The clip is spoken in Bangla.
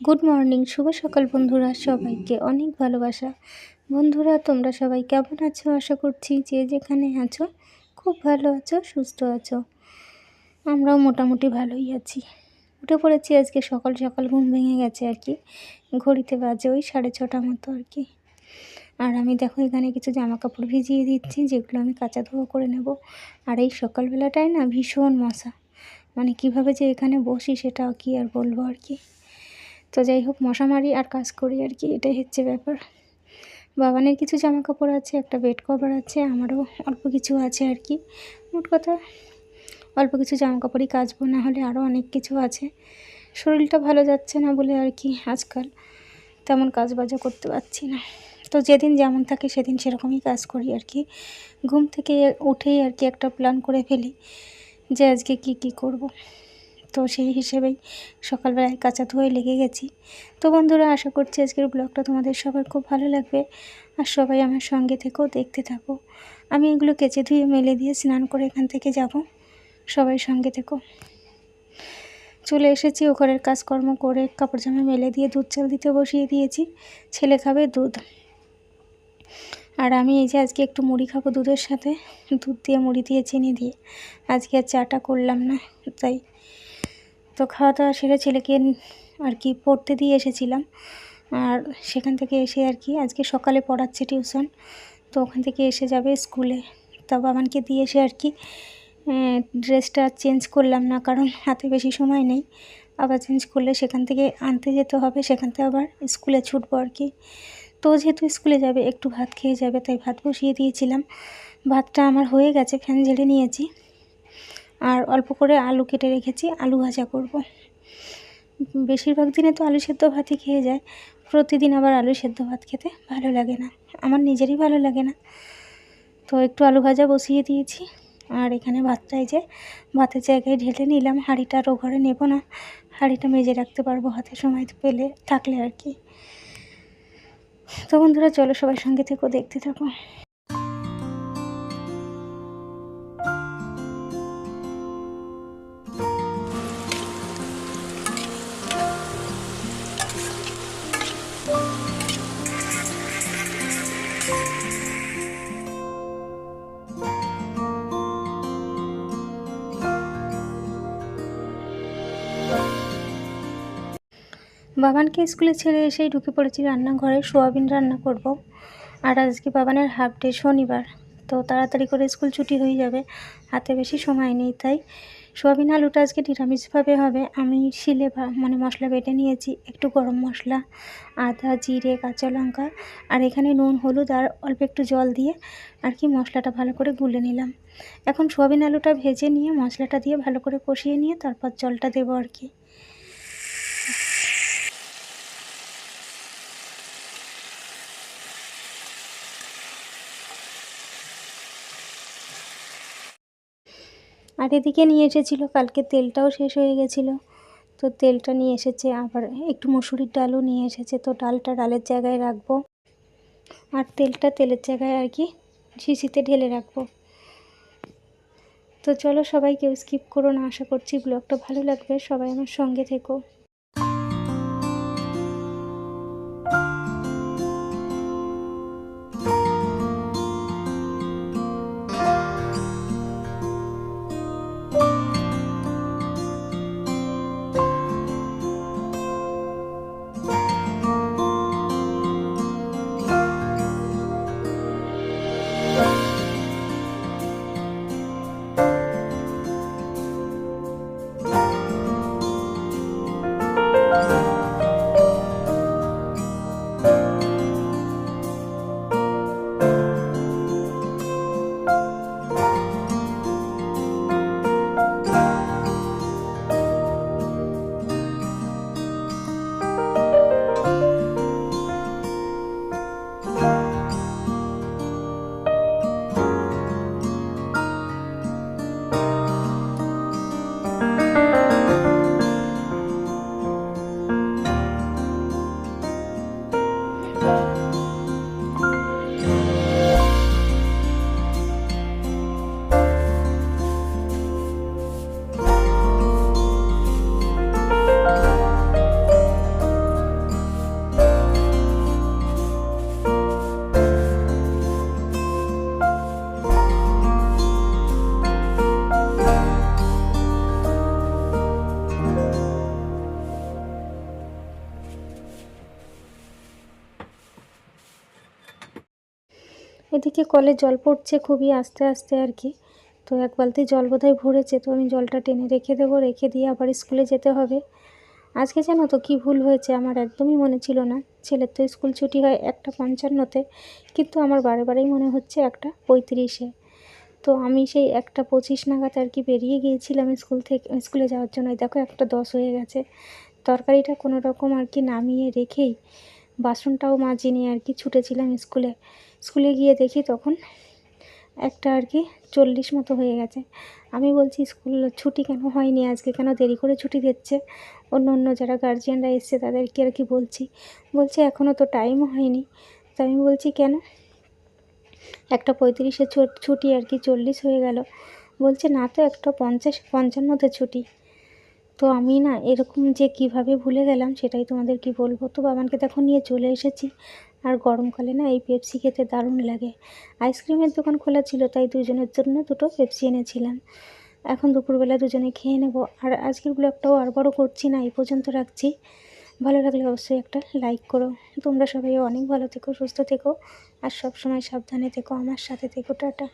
গুড মর্নিং, শুভ সকাল বন্ধুরা, সবাইকে অনেক ভালোবাসা। বন্ধুরা, তোমরা সবাই কেমন আছো? আশা করছি যে যেখানে আছো, খুব ভালো আছো, সুস্থ আছো। আমরাও মোটামুটি ভালোই আছি। উঠে পড়েছি আজকে, সকাল সকাল ঘুম ভেঙে গেছে আর কি। ঘড়িতে বাজে ওই সাড়ে ছটা মতো আর কি। আর আমি দেখো, এখানে কিছু জামা কাপড় ভিজিয়ে দিচ্ছি, যেগুলো আমি কাঁচা ধোয়া করে নেব। আর এই সকালবেলাটায় না ভীষণ মশা। মানে কীভাবে যে এখানে বসি সেটাও কি আর বলব আর কি। তো যাই হোক মশা মারি আর কাজ করি আর কি, এটাই হচ্ছে ব্যাপার। বাবানের কিছু জামা কাপড় আছে, একটা বেড কভার আছে, আমারও অল্প কিছু আছে আর কি। মোট কথা, অল্প কিছু জামা কাপড়ই কাচবো, না হলে আরও অনেক কিছু আছে। শরীরটা ভালো যাচ্ছে না বলে আর কি আজকাল তেমন কাজ বাজও করতে পারছি না। তো যেদিন যেমন থাকে সেদিন সেরকমই কাজ করি আর কি। ঘুম থেকে উঠেই আর কি একটা প্ল্যান করে ফেলি যে আজকে কি কি করব। তো সেই হিসেবেই সকালবেলায় কাঁচা ধুয়ে লেগে গেছি। তো বন্ধুরা, আশা করছি আজকের ব্লগটা তোমাদের সবার খুব ভালো লাগবে। আর সবাই আমার সঙ্গে থেকেও দেখতে থাকো। আমি এগুলো কেচে ধুয়ে মেলে দিয়ে স্নান করে এখান থেকে যাব। সবাই সঙ্গে থেকো। চলে এসেছি, ও ঘরের কাজকর্ম করে কাপড় জামা মেলে দিয়ে দুধ চাল দিতে বসিয়ে দিয়েছি। ছেলে খাবে দুধ। আর আমি এই যে আজকে একটু মুড়ি খাব দুধের সাথে। দুধ দিয়ে মুড়ি দিয়ে চিনি দিয়ে। আজকে আর চাটা করলাম না, তাই তো খাওয়া দাওয়া সেরে ছেলেকে আর কি পড়তে দিয়ে এসেছিলাম। আর সেখান থেকে এসে আর কি আজকে সকালে পড়াচ্ছে টিউশন। তো ওখান থেকে এসে যাবে স্কুলে। তা বাবানকে দিয়ে এসে আর কি ড্রেসটা চেঞ্জ করলাম না, কারণ হাতে বেশি সময় নেই। আবার চেঞ্জ করলে সেখান থেকে আনতে যেতে হবে, সেখান থেকে আবার স্কুলে ছুটবো আর কি। তো যেহেতু স্কুলে যাবে, একটু ভাত খেয়ে যাবে, তাই ভাত বসিয়ে দিয়েছিলাম। ভাতটা আমার হয়ে গেছে, ফ্যান ঝেড়ে নিয়েছি। আর অল্প করে আলু কেটে রেখেছি, আলু ভাজা করব। বেশিরভাগ দিনে তো আলু সেদ্ধ ভাতই খেয়ে যায়, প্রতিদিন আবার আলু সেদ্ধ ভাত খেতে ভালো লাগে না, আমার নিজেরই ভালো লাগে না। তো একটু আলু ভাজা বসিয়ে দিয়েছি, আর এখানে ভাতটাই যে ভাতের জায়গায় ঢেলে নিলাম, হাঁড়িটা আরও ঘরে নেব না, হাঁড়িটা মেজে রাখতে পারব হাতে সময় পেলে, থাকলে আর কি। তো বন্ধুরা, চলো সবাই সঙ্গে থেকেও দেখতে থাকো। বাবানকে স্কুলে ছেড়ে এসেই ঢুকে পড়েছি রান্নাঘরে। সোয়াবিন রান্না করব। আর আজকে বাবানের হাফ ডে শনিবার, তো তাড়াতাড়ি করে স্কুল ছুটি হয়ে যাবে। হাতে বেশি সময় নেই, তাই সোয়াবিন আলুটা আজকে নিরামিষভাবে হবে। আমি শিলে মানে মশলা বেটে নিয়েছি, একটু গরম মশলা, আদা, জিরে, কাঁচা লঙ্কা, আর এখানে নুন, হলুদ, আর অল্প একটু জল দিয়ে আর কি মশলাটা ভালো করে গুলে নিলাম। এখন সোয়াবিন আলুটা ভেজে নিয়ে মশলাটা দিয়ে ভালো করে কষিয়ে নিয়ে তারপর জলটা দেবো আর কি। আর এদিকে নিয়ে এসেছিল, কালকে তেলটাও শেষ হয়ে গেছিল। তো তেলটা নিয়ে এসেছে, আবার একটু মুসুরির ডালও নিয়ে এসেছে। তো ডালটা ডালের জায়গায় রাখব। আর তেলটা তেলের জায়গায় আর কি শিশিতে ঢেলে রাখব। তো চলো সবাই কেউ স্কিপ করো না, আশা করছি ব্লগটা ভালো লাগবে। সবাই আমার সঙ্গে থেকো। এদিকে কলে জল পড়ছে খুবই আস্তে আস্তে আর কি। তো এক বালতি জল বোধহয় ভরেছে, তো আমি জলটা টেনে রেখে দেবো, রেখে দিয়ে আবার স্কুলে যেতে হবে। আজকে জানো তো কী ভুল হয়েছে? আমার একদমই মনে ছিল না। ছেলের তো স্কুল ছুটি হয় একটা পঞ্চান্নতে, কিন্তু আমার বারে বারেই মনে হচ্ছে একটা পঁয়ত্রিশে। তো আমি সেই একটা পঁচিশ নাগাদ আর কি বেরিয়ে গিয়েছিলাম স্কুল থেকে, স্কুলে যাওয়ার জন্য দেখো একটা দশ হয়ে গেছে। তরকারিটা কোনো রকম আর কি নামিয়ে রেখেই বাসনটাও মাজিনি আর কি ছুটেছিলাম স্কুলে। স্কুলে গিয়ে দেখি তখন একটা আর কি চল্লিশ মতো হয়ে গেছে। আমি বলছি, স্কুল ছুটি কেন হয়নি? আজকে কেন দেরি করে ছুটি দিচ্ছে? অন্য অন্য যারা গার্জিয়ানরা এসছে তাদেরকে আর কি বলছি। বলছে এখনও তো টাইম হয়নি। তো আমি বলছি, কেন? একটা পঁয়ত্রিশে ছুটি আর কি চল্লিশ হয়ে গেল। বলছে, না তো, একটা পঞ্চাশ, পঞ্চান্নতে ছুটি। তো আমি না এরকম যে কীভাবে ভুলে গেলাম সেটাই তোমাদের কি বলব? তো বাবানকে দেখো নিয়ে চলে এসেছি। আর গরমকালে না এই পেপসি খেতে দারুণ লাগে। আইসক্রিমের দোকান খোলা ছিল, তাই দুজনের জন্য দুটো পেপসি এনেছিলাম। এখন দুপুরবেলা দুজনে খেয়ে নেব। আর আজকের ব্লগটাও আর বড় করছি না, এই পর্যন্ত রাখছি। ভালো লাগলে অবশ্যই একটা লাইক করো। তোমরা সবাই অনেক ভালো থেকো, সুস্থ থেকো। আর সব সময় সাবধানে থেকো, আমার সাথে থেকো, টাটা।